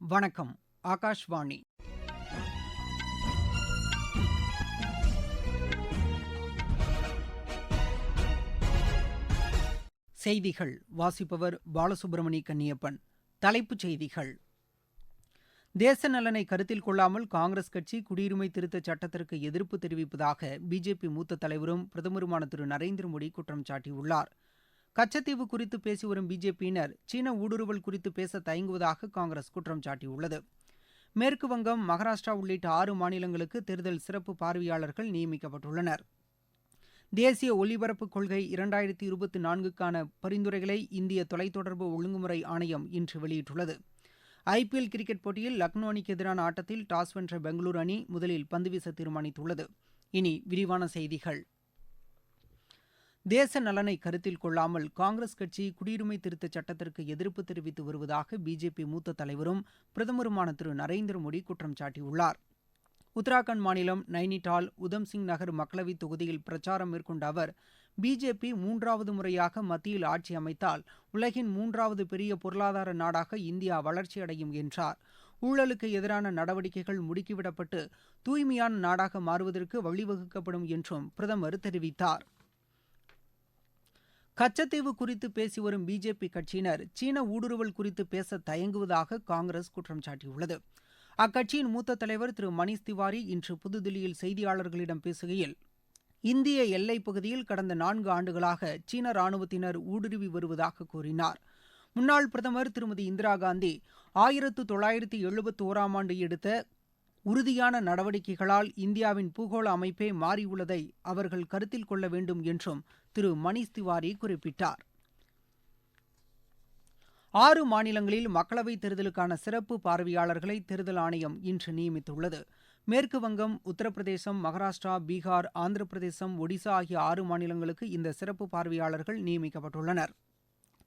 வணக்கம் ஆகாஷ்வாணி. செய்திகள் வாசிப்பவர் பாலசுப்பிரமணிய கன்னியப்பன். தலைப்புச் செய்திகள். தேச நலனை கருத்தில் கொள்ளாமல் காங்கிரஸ் கட்சி குடியுரிமை திருத்தச் சட்டத்திற்கு எதிர்ப்பு தெரிவிப்பதாக பிஜேபி மூத்த தலைவரும் பிரதமருமான திரு நரேந்திர மோடி குற்றம் சாட்டியுள்ளாா் கச்சத்தீவு குறித்து பேசி வரும் பிஜேபியினர் சீன ஊடுருவல் குறித்து பேச தயங்குவதாக காங்கிரஸ் குற்றம் சாட்டியுள்ளது. மேற்கு வங்கம் மகாராஷ்டிரா உள்ளிட்ட ஆறு மாநிலங்களுக்கு தேர்தல் சிறப்பு பார்வையாளர்கள் நியமிக்கப்பட்டுள்ளனர். தேசிய ஒலிபரப்பு கொள்கை இரண்டாயிரத்தி இருபத்தி நான்குக்கான பரிந்துரைகளை இந்திய தொலைத்தொடர்பு ஒழுங்குமுறை ஆணையம் இன்று வெளியிட்டுள்ளது. ஐபிஎல் கிரிக்கெட் போட்டியில் லக்னோ அணிக்கு எதிரான ஆட்டத்தில் டாஸ் வென்ற பெங்களூரு அணி முதலில் பந்துவீச தீர்மானித்துள்ளது. இனி விரிவான செய்திகள். தேச நலனை கருத்தில் கொள்ளாமல் காங்கிரஸ் கட்சி குடியுரிமை திருத்தச் சட்டத்திற்கு எதிர்ப்பு தெரிவித்து வருவதாக பிஜேபி மூத்த தலைவரும் பிரதமருமான திரு நரேந்திர மோடி குற்றம் சாட்டியுள்ளார். உத்தராகண்ட் மாநிலம் நைனிடால் உதம்சிங் நகர் மக்களவைத் தொகுதியில் பிரச்சாரம் மேற்கொண்ட அவர் பிஜேபி மூன்றாவது முறையாக மத்தியில் ஆட்சி அமைத்தால் உலகின் மூன்றாவது பெரிய பொருளாதார நாடாக இந்தியா வளர்ச்சியடையும் என்றார். ஊழலுக்கு எதிரான நடவடிக்கைகள் முடுக்கிவிடப்பட்டு தூய்மையான நாடாக மாறுவதற்கு வழிவகுக்கப்படும் என்றும் பிரதமர் தெரிவித்தார். கச்சத்தீவு குறித்து பேசி வரும் பிஜேபி கட்சியினர் சீன ஊடுருவல் குறித்து பேச தயங்குவதாக காங்கிரஸ் குற்றம் சாட்டியுள்ளது. அக்கட்சியின் மூத்த தலைவர் திரு மணீஷ் திவாரி இன்று புதுதில்லியில் செய்தியாளர்களிடம் பேசுகையில் இந்திய எல்லைப் பகுதியில் கடந்த நான்கு ஆண்டுகளாக சீன ராணுவத்தினர் ஊடுருவி வருவதாக கூறினார். முன்னாள் பிரதமர் திருமதி இந்திரா காந்தி ஆயிரத்து தொள்ளாயிரத்து எழுபத்தி ஓராம் ஆண்டு எடுத்த உறுதியான நடவடிக்கைகளால் இந்தியாவின் பூகோள அமைப்பே மாறியுள்ளதை அவர்கள் கருத்தில் கொள்ள வேண்டும் என்றும் திரு மணீஷ் திவாரி குறிப்பிட்டார். ஆறு மாநிலங்களில் மக்களவைத் தேர்தலுக்கான சிறப்பு பார்வையாளர்களை தேர்தல் ஆணையம் இன்று நியமித்துள்ளது. மேற்கு வங்கம் உத்தரப்பிரதேசம் மகாராஷ்டிரா பீகார் ஆந்திர பிரதேசம் ஒடிசா ஆகிய ஆறு மாநிலங்களுக்கு இந்த சிறப்பு பார்வையாளர்கள் நியமிக்கப்பட்டுள்ளனர்.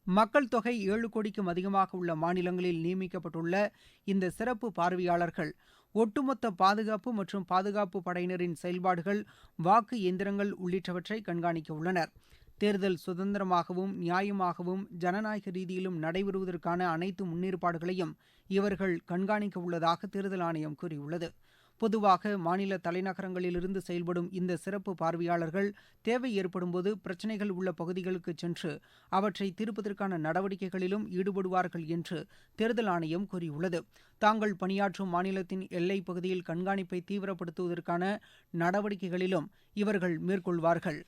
மக்கள் தொகை ஏழு கோடிக்கும் அதிகமாக உள்ள மாநிலங்களில் நியமிக்கப்பட்டுள்ள இந்த சிறப்பு பார்வையாளர்கள் ஒட்டுமொத்த பாதுகாப்பு மற்றும் பாதுகாப்பு படையினரின் செயல்பாடுகள் வாக்கு எந்திரங்கள் உள்ளிட்டவற்றை கண்காணிக்க உள்ளனர். தேர்தல் சுதந்திரமாகவும் நியாயமாகவும் ஜனநாயக ரீதியிலும் நடைபெறுவதற்கான அனைத்து முன்னேற்பாடுகளையும் இவர்கள் கண்காணிக்க உள்ளதாக தேர்தல் ஆணையம் கூறியுள்ளது. பொதுவாக மாநில தலைநகரங்களிலிருந்து செயல்படும் இந்த சிறப்பு பார்வையாளர்கள் தேவை ஏற்படும்போது பிரச்சினைகள் உள்ள பகுதிகளுக்கு சென்று அவற்றை தீர்ப்பதற்கான நடவடிக்கைகளிலும் ஈடுபடுவார்கள் என்று தேர்தல் ஆணையம் கூறியுள்ளது. தாங்கள் பணியாற்றும் மாநிலத்தின் எல்லைப் பகுதியில் கண்காணிப்பை தீவிரப்படுத்துவதற்கான நடவடிக்கைகளிலும் இவர்கள் மேற்கொள்வார்கள்.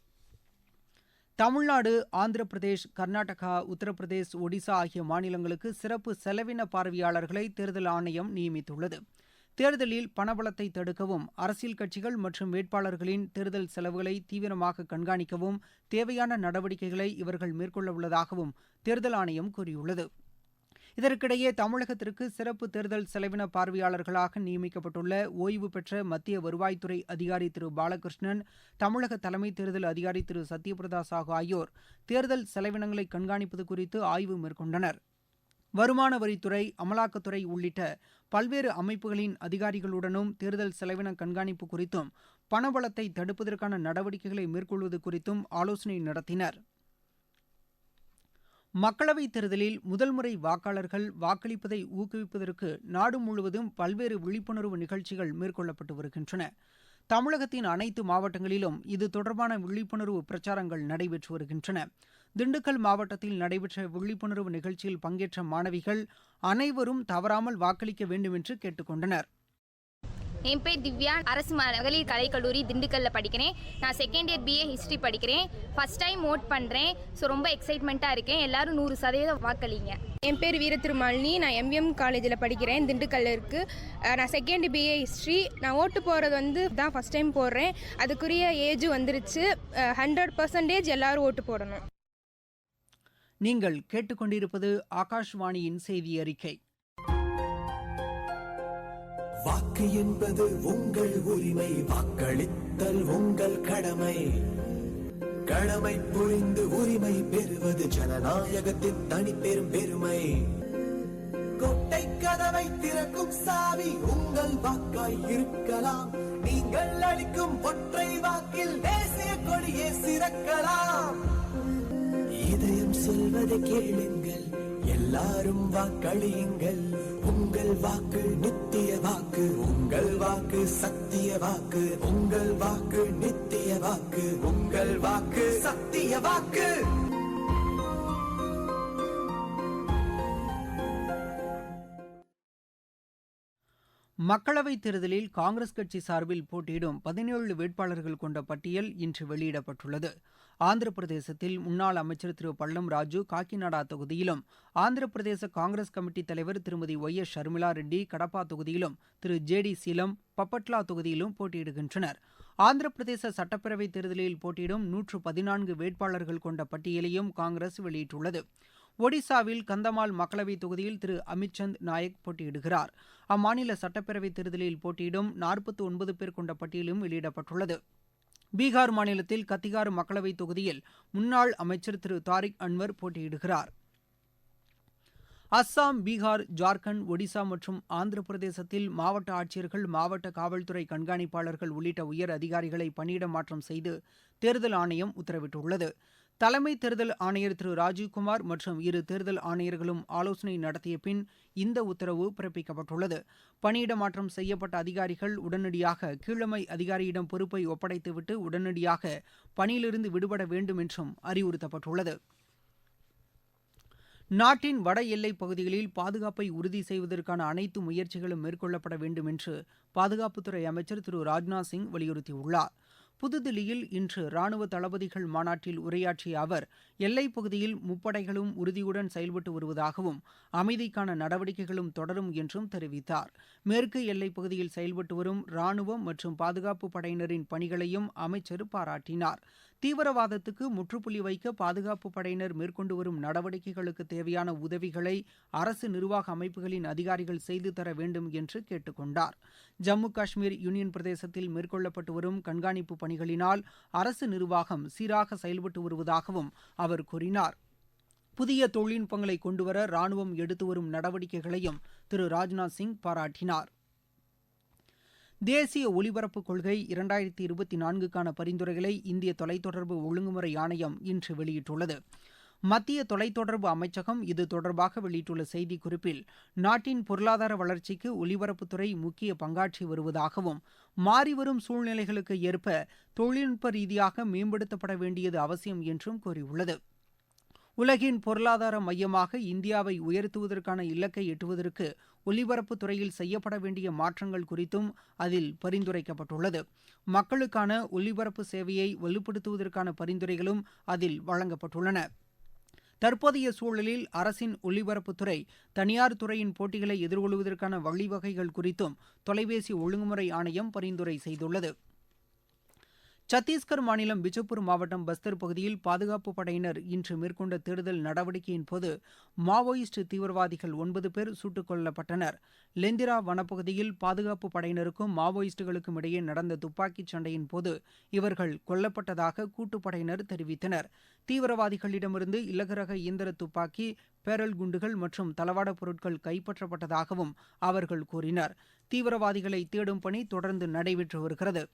தமிழ்நாடு ஆந்திர பிரதேஷ் கர்நாடகா உத்தரப்பிரதேஷ் ஒடிசா ஆகிய மாநிலங்களுக்கு சிறப்பு செலவின பார்வையாளர்களை தேர்தல் ஆணையம் நியமித்துள்ளது. தேர்தலில் பணபலத்தை தடுக்கவும் அரசியல் கட்சிகள் மற்றும் வேட்பாளர்களின் தேர்தல் செலவுகளை தீவிரமாக கண்காணிக்கவும் தேவையான நடவடிக்கைகளை இவர்கள் மேற்கொள்ள உள்ளதாகவும் தேர்தல் ஆணையம் கூறியுள்ளது. இதற்கிடையே தமிழகத்திற்கு சிறப்பு தேர்தல் செலவின பார்வையாளர்களாக நியமிக்கப்பட்டுள்ள ஓய்வு பெற்ற மத்திய வருவாய்த்துறை அதிகாரி திரு. பாலகிருஷ்ணன் தமிழக தலைமை தேர்தல் அதிகாரி திரு. சத்யபிரதா சாஹூ ஆகியோர் தேர்தல் செலவினங்களை கண்காணிப்பது குறித்து ஆய்வு மேற்கொண்டனர். வருமான வரித்துறை அமலாக்கத்துறை உள்ளிட்ட பல்வேறு அமைப்புகளின் அதிகாரிகளுடனும் தேர்தல் செலவின கண்காணிப்பு குறித்தும் பணபலத்தை தடுப்பதற்கான நடவடிக்கைகளை மேற்கொள்வது குறித்தும் ஆலோசனை நடத்தினர். மக்களவைத் தேர்தலில் முதல் முறை வாக்காளர்கள் வாக்களிப்பதை ஊக்குவிப்பதற்கு நாடு முழுவதும் பல்வேறு விழிப்புணர்வு நிகழ்ச்சிகள் மேற்கொள்ளப்பட்டு வருகின்றன. தமிழகத்தின் அனைத்து மாவட்டங்களிலும் இது தொடர்பான விழிப்புணர்வு பிரச்சாரங்கள் நடைபெற்று வருகின்றன. திண்டுக்கல் மாவட்டத்தில் நடைபெற்ற விழிப்புணர்வு நிகழ்ச்சியில் பங்கேற்ற மாணவிகள் அனைவரும் தவறாமல் வாக்களிக்க வேண்டும் என்று கேட்டுக்கொண்டனர். என் பேர் திவ்யா. அரசு மகளிர் கலைக்கல்லூரி திண்டுக்கல்ல படிக்கிறேன். நான் செகண்ட் இயர் பிஏ ஹிஸ்ட்ரி படிக்கிறேன். ஃபர்ஸ்ட் டைம் ஓட் பண்ணுறேன் ஸோ ரொம்ப எக்ஸைட்மெண்ட்டாக இருக்கேன். எல்லாரும் நூறு சதவீதம் வாக்களிங்க. என் பேர் வீர திருமாலினி நான் எம்எம் காலேஜில் படிக்கிறேன். திண்டுக்கல்ல இருக்குது நான் செகண்ட் பிஏ ஹிஸ்ட்ரி நான் ஓட்டு போகிறது வந்து தான் ஃபஸ்ட் டைம் போடுறேன். அதுக்குரிய ஏஜ் வந்துருச்சு. ஹண்ட்ரட் பர்சன்டேஜ் எல்லாரும் ஓட்டு போடணும். நீங்கள் கேட்டுக்கொண்டிருப்பது ஆகாஷ்வாணியின் செய்தி அறிக்கை வாக்கு என்பது உங்கள் உரிமை வாக்களித்தல் உங்கள் கடமை. கடமை புரிந்து உரிமை பெறுவது ஜனநாயகத்தின் தனிப்பெரும் பெருமை. கொட்டை கதவை திறக்கும் சாவி உங்கள் வாக்காய் இருக்கலாம். நீங்கள் அளிக்கும் ஒற்றை வாக்கில் தேசிய கொடியே சிறக்கலாம். இதயம் சொல்வதை கேளுங்கள். எல்லாரும் வாக்களியுங்கள். உங்கள் வாக்கு நித்திய வாக்கு. உங்கள் வாக்கு சத்திய வாக்கு. உங்கள் வாக்கு நித்திய வாக்கு. உங்கள் வாக்கு சத்திய வாக்கு. மக்களவைத் தேர்தலில் காங்கிரஸ் கட்சி சார்பில் போட்டியிடும் பதினேழு வேட்பாளர்கள் கொண்ட பட்டியல் இன்று வெளியிடப்பட்டுள்ளது. ஆந்திர பிரதேசத்தில் முன்னாள் அமைச்சர் திரு பள்ளம் ராஜு காக்கிநாடா தொகுதியிலும் ஆந்திர பிரதேச காங்கிரஸ் கமிட்டி தலைவர் திருமதி ஒய் எஸ் ஷர்மிளா ரெட்டி கடப்பா தொகுதியிலும் திரு ஜே டி சீலம் பப்பட்லா தொகுதியிலும் போட்டியிடுகின்றனர். ஆந்திர பிரதேச சட்டப்பேரவைத் தேர்தலில் போட்டியிடும் நூற்று பதினான்கு வேட்பாளர்கள் கொண்ட பட்டியலையும் காங்கிரஸ் வெளியிட்டுள்ளது. ஒடிசாவில் கந்தமால் மக்களவைத் தொகுதியில் திரு. அமித்சந்த் நாயக் போட்டியிடுகிறார். அம்மாநில சட்டப்பேரவைத் தேர்தலில் போட்டியிடும் நாற்பத்தி ஒன்பது பேர் கொண்ட பட்டியலும் வெளியிடப்பட்டுள்ளது. பீகார் மாநிலத்தில் கத்திகார் மக்களவைத் தொகுதியில் முன்னாள் அமைச்சர் திரு. தாரிக் அன்வர் போட்டியிடுகிறார். அஸ்ஸாம் பீகார் ஜார்க்கண்ட் ஒடிசா மற்றும் ஆந்திர பிரதேசத்தில் மாவட்ட ஆட்சியர்கள் மாவட்ட காவல்துறை கண்காணிப்பாளர்கள் உள்ளிட்ட உயர் அதிகாரிகளை பணியிட மாற்றம் செய்து தேர்தல் ஆணையம் உத்தரவிட்டுள்ளது. தலைமை தேர்தல் ஆணையர் திரு ராஜீவ்குமார் மற்றும் இரு தேர்தல் ஆணையர்களும் ஆலோசனை நடத்திய பின் இந்த உத்தரவு பிறப்பிக்கப்பட்டுள்ளது. பணியிட மாற்றம் செய்யப்பட்ட அதிகாரிகள் உடனடியாக கீழமை அதிகாரியிடம் பொறுப்பை ஒப்படைத்துவிட்டு உடனடியாக பணியிலிருந்து விடுபட வேண்டும் என்றும் அறிவுறுத்தப்பட்டுள்ளது. நாட்டின் வட எல்லைப் பகுதிகளில் பாதுகாப்பை உறுதி செய்வதற்கான அனைத்து முயற்சிகளும் மேற்கொள்ளப்பட வேண்டும் என்று பாதுகாப்புத்துறை அமைச்சர் திரு ராஜ்நாத் சிங் வலியுறுத்தியுள்ளார். புதுதில்லியில் இன்று ராணுவ தளபதிகள் மாநாட்டில் உரையாற்றிய அவர் எல்லைப் பகுதியில் முப்படைகளும் உறுதியுடன் செயல்பட்டு வருவதாகவும் அமைதிக்கான நடவடிக்கைகளும் தொடரும் என்றும் தெரிவித்தார். மேற்கு எல்லைப் பகுதியில் செயல்பட்டு வரும் ராணுவம் மற்றும் பாதுகாப்பு படையினரின் பணிகளையும் அமைச்சர் பாராட்டினார். தீவிரவாதத்துக்கு முற்றுப்புள்ளி வைக்க பாதுகாப்பு படையினர் மேற்கொண்டு வரும் நடவடிக்கைகளுக்கு தேவையான உதவிகளை அரசு நிர்வாக அமைப்புகளின் அதிகாரிகள் செய்து தர வேண்டும் என்று கேட்டுக்கொண்டார் ஜம்மு காஷ்மீர் யூனியன் பிரதேசத்தில் மேற்கொள்ளப்பட்டு வரும் கண்காணிப்பு பணிகளினால் அரசு நிர்வாகம் சீராக செயல்பட்டு வருவதாகவும் அவர் கூறினார். புதிய தொழில்நுட்பங்களை கொண்டுவர ராணுவம் எடுத்து வரும் நடவடிக்கைகளையும் திரு ராஜ்நாத் சிங் பாராட்டினார். தேசிய ஒலிபரப்பு கொள்கை இரண்டாயிரத்தி இருபத்தி நான்குக்கான பரிந்துரைகளை இந்திய தொலைத்தொடர்பு ஒழுங்குமுறை ஆணையம் இன்று வெளியிட்டுள்ளது. மத்திய தொலைத்தொடர்பு அமைச்சகம் இது தொடர்பாக வெளியிட்டுள்ள செய்திக்குறிப்பில் நாட்டின் பொருளாதார வளர்ச்சிக்கு ஒலிபரப்புத்துறை முக்கிய பங்காற்றி வருவதாகவும் மாறிவரும் சூழ்நிலைகளுக்கு ஏற்ப தொழில்நுட்ப ரீதியாக மேம்படுத்தப்பட வேண்டியது அவசியம் என்றும் கூறியுள்ளது. உலகின் பொருளாதார மையமாக இந்தியாவை உயர்த்துவதற்கான இலக்கை எட்டுவதற்கு ஒலிபரப்புத் துறையில் செய்யப்பட வேண்டிய மாற்றங்கள் குறித்தும் அதில் பரிந்துரைக்கப்பட்டுள்ளது. மக்களுக்கான ஒலிபரப்பு சேவையை வலுப்படுத்துவதற்கான பரிந்துரைகளும் அதில் வழங்கப்பட்டுள்ளன. தற்போதைய சூழலில் அரசின் ஒலிபரப்புத்துறை தனியார் துறையின் போட்டிகளை எதிர்கொள்வதற்கான வழிவகைகள் குறித்தும் தொலைபேசி ஒழுங்குமுறை ஆணையம் பரிந்துரை செய்துள்ளது. சத்தீஸ்கர் மாநிலம் பிஜப்பூர் மாவட்டம் பஸ்தர் பகுதியில் பாதுகாப்பு படையினர் இன்று மேற்கொண்ட தேடுதல் நடவடிக்கையின் போது மாவோயிஸ்ட் தீவிரவாதிகள் ஒன்பது பேர் சுட்டுக் கொல்லப்பட்டனர். லெந்திரா வனப்பகுதியில் பாதுகாப்பு படையினருக்கும் மாவோயிஸ்டுகளுக்கும் இடையே நடந்த துப்பாக்கிச் சண்டையின் போது இவர்கள் கொல்லப்பட்டதாக கூட்டுப்படையினர் தெரிவித்தனர். தீவிரவாதிகளிடமிருந்து இலகுரக இயந்திர துப்பாக்கி பேரல் குண்டுகள் மற்றும் தளவாட பொருட்கள் கைப்பற்றப்பட்டதாகவும் அவர்கள் கூறினர். தீவிரவாதிகளை தேடும் பணி தொடர்ந்து நடைபெற்று வருகிறது.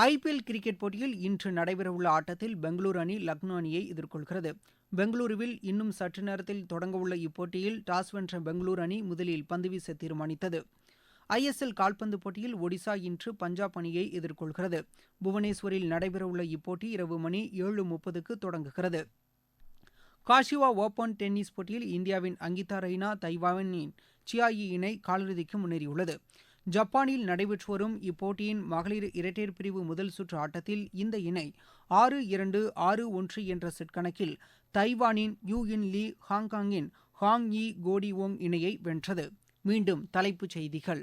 ஐபிஎல் கிரிக்கெட் போட்டியில் இன்று நடைபெறவுள்ள ஆட்டத்தில் பெங்களூரு அணி லக்னோ அணியை எதிர்கொள்கிறது. பெங்களூருவில் இன்னும் சற்று நேரத்தில் தொடங்கவுள்ள இப்போட்டியில் டாஸ் வென்ற பெங்களூரு அணி முதலில் பந்து வீச தீர்மானித்தது. ஐஎஸ்எல் கால்பந்து போட்டியில் ஒடிசா இன்று பஞ்சாப் அணியை எதிர்கொள்கிறது. புவனேஸ்வரில் நடைபெறவுள்ள இப்போட்டி இரவு மணி ஏழு முப்பதுக்கு தொடங்குகிறது. காஷிவா ஓபன் டென்னிஸ் போட்டியில் இந்தியாவின் அங்கிதா ரெய்னா தைவானின் சியாயி இணை காலிறுதிக்கு முன்னேறியுள்ளது. ஜப்பானில் நடைபெற்று வரும் இப்போட்டியின் மகளிர் இரட்டையர் பிரிவு முதல் சுற்று ஆட்டத்தில் இந்த இணை ஆறு இரண்டு ஆறு ஒன்று என்ற செட் கணக்கில் தைவானின் யூ இன் லீ ஹாங்காங்கின் ஹாங் யி கோடி ஓங் இணையை வென்றது. மீண்டும் தலைப்புச் செய்திகள்.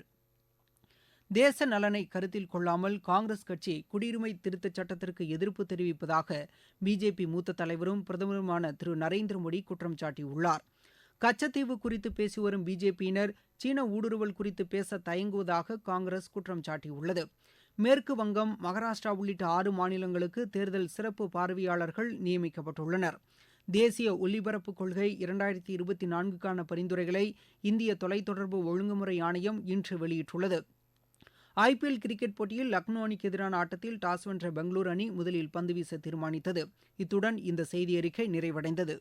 தேச நலனை கருத்தில் கொள்ளாமல் காங்கிரஸ் கட்சி குடியுரிமை திருத்தச் சட்டத்திற்கு எதிர்ப்பு தெரிவிப்பதாக பிஜேபி மூத்த தலைவரும் பிரதமருமான திரு நரேந்திர மோடி குற்றம் சாட்டியுள்ளார். கச்சத்தீவு குறித்து பேசி வரும் பிஜேபியினர் சீன ஊடுருவல் குறித்து பேச தயங்குவதாக காங்கிரஸ் குற்றம் சாட்டியுள்ளது. மேற்கு வங்கம் மகாராஷ்டிரா உள்ளிட்ட ஆறு மாநிலங்களுக்கு தேர்தல் சிறப்பு பார்வையாளர்கள் நியமிக்கப்பட்டுள்ளனர். தேசிய ஒலிபரப்பு கொள்கை இரண்டாயிரத்தி இருபத்தி நான்குக்கான பரிந்துரைகளை இந்திய தொலைத்தொடர்பு ஒழுங்குமுறை ஆணையம் இன்று வெளியிட்டுள்ளது. ஐபிஎல் கிரிக்கெட் போட்டியில் லக்னோ அணிக்கு எதிரான ஆட்டத்தில் டாஸ் வென்ற பெங்களூரு அணி முதலில் பந்து வீச தீர்மானித்தது. இத்துடன் இந்த செய்தி அறிக்கை நிறைவடைந்தது.